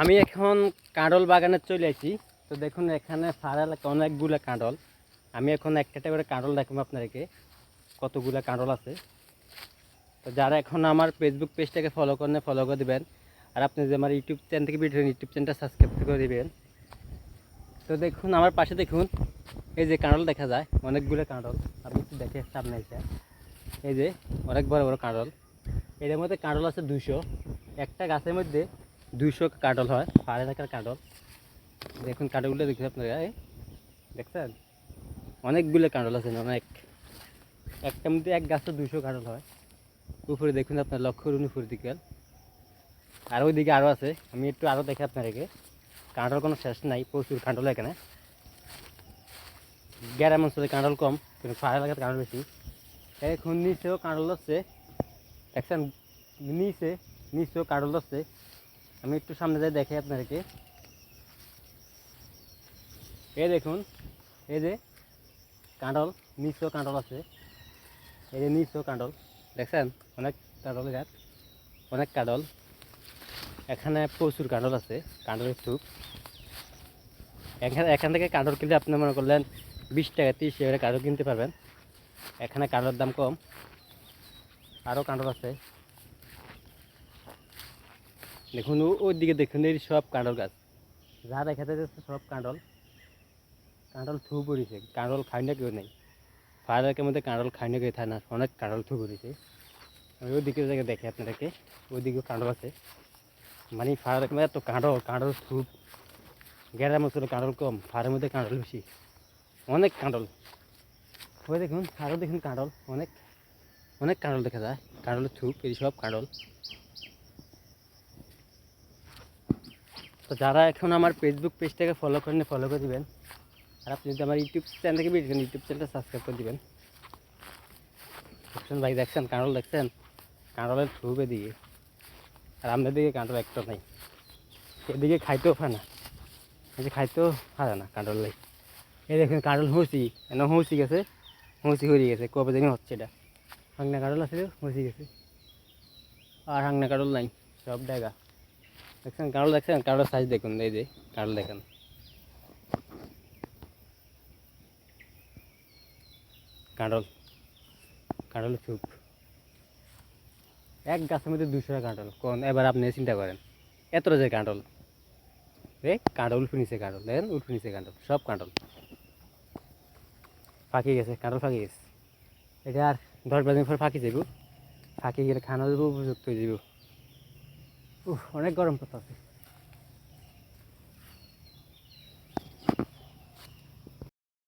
আমি এখন কাঁডল বাগানে চলে আসি তো দেখুন, এখানে এলাকা অনেকগুলো কাঁডল। আমি এখন একটা করে কাঁডল দেখাবো আপনাদেরকে, কতগুলো কাঁডল আছে। তো যারা এখন আমার ফেসবুক পেজটাকে ফলো করেন ফলো করে দেবেন। আর আপনি যে আমার ইউটিউব চ্যানেল থেকে ভিডিও ইউটিউব চ্যানেলটা সাবস্ক্রাইব করে দেবেন। তো দেখুন, আমার পাশে দেখুন, এই যে কাঁডল দেখা যায়, অনেকগুলো কাঁডল। আপনি একটু দেখে সামনে এসে। এই যে অনেক বড় বড় কাঁডল। এর মধ্যে কাঁডল আছে দুশো একটা গাছের মধ্যে দুশো কাঁডল হয় পাহাড় এলাকার কাঁডল দেখুন কাঁডলগুলো দেখছেন আপনারা, এই দেখছেন? অনেকগুলো কাঁডল আছে অনেক একটা মধ্যে এক গাছে দুশো কাঁডল হয়। উপরে দেখুন আপনার লক্ষ্য উপরের দিকে আর ওইদিকে আরও আছে, আমি একটু আরও দেখে আপনাদেরকে। কাঁডল কোনো শেষ নাই, প্রচুর কাঁডল এখানে। গ্রাম অঞ্চলে কাঁডল কম, কিন্তু পাহাড় এলাকার কাঁডল বেশি। এখন নিচেও কাঁডল হচ্ছে দেখছেন? নিচে নিচেও কাঁডল হচ্ছে আমি একটু সামনে যাই দেখে আপনাদেরকে। এই দেখুন, এই যে কাঁডল নিচেও কাঁডল আছে। এই যে নিচেও কাঁডল দেখছেন? অনেক কাঁডল গাছ, অনেক কাঁডল এখানে প্রচুর কাঁডল আছে কাঁডলের স্তূপ। এখানে এখান থেকে কাঁডল কিনলে আপনি মনে করলেন বিশ টাকা, তিরিশ টাকা কাঁডল কিনতে পারবেন। এখানে কাঁডলের দাম কম। আরও কাঁডল আছে। দেখুন ওই দিকে দেখুন, এই সব কাঁডল গাছ। যা দেখাতে যাচ্ছে সব কাঁডল কাঁডল থু পড়েছে। কাঁডল খাই না কেউ নেই। ফায়ারের মধ্যে কাঁডল খাই না কেউ থাকে না। অনেক কাঁডল থু পড়েছে। আমি ওই দিকে জায়গায় দেখি আপনাদেরকে। ওই দিকেও কাঁডল আছে। মানে ফায়ারের মধ্যে এত কাঁডল কাঁডল থুপ গ্যারের মতো কাঁডল কম। ফায়ারের মধ্যে কাঁডল বেশি। অনেক কাঁডল ওই দেখুন আরও দেখুন কাঁডল অনেক অনেক কাঁডল দেখা যায়। কাঁডলের থুপ এই সব কাঁডল তো যারা এখন আমার ফেসবুক পেজটাকে ফলো করেন ফলো করে দেবেন। আর আপনি যদি আমার ইউটিউব চ্যানেল থেকে ভিডিও ইউটিউব চ্যানেলটা সাবস্ক্রাইব করে দিবেন। দেখছেন ভাই, দেখছেন? কাঁড়ল দেখছেন? কাঁড়লের থুবে দিকে আর আমাদের দিকে কাঁড়ল একটা নাই। এদিকে খাইতেও পারে না। যে খাইতেও পারে না কাঁড়ল লাই। এই দেখুন কাঁড়ল হুঁসি। এনে হুঁসি গেছে। হুঁসি হয়ে গেছে। কবে জানি হচ্ছে এটা। হাংনা কাঁড়ল আছে হুঁসি গেছে। আর হাংনা কাঁড়ল নাই, সব ডেগা। দেখছেন কাঁড়ল দেখছেন কাঁড়লের সাইজ দেখুন, এই যে কাঁড়ল দেখেন। কাঁড়ল কাঁড়লের চুপ। এক গাছের মধ্যে দুশো কাঁঠাল কোন, এবার আপনি চিন্তা করেন, এত যে কাঁঠাল রে কাঁঠাল উল্ফে নিচে কাঁঠাল দেখেন উল্ফে নিচে কাঁঠাল সব কাঁঠাল ফাঁকি গেছে কাঁঠাল ফাঁকি গেছে। এটা আর দশ বাজে পর ফাঁকি যাব ফাঁকি গেলে খানা যাব উপযুক্ত হয়ে যাব। অনেক গরম পড়তেছে।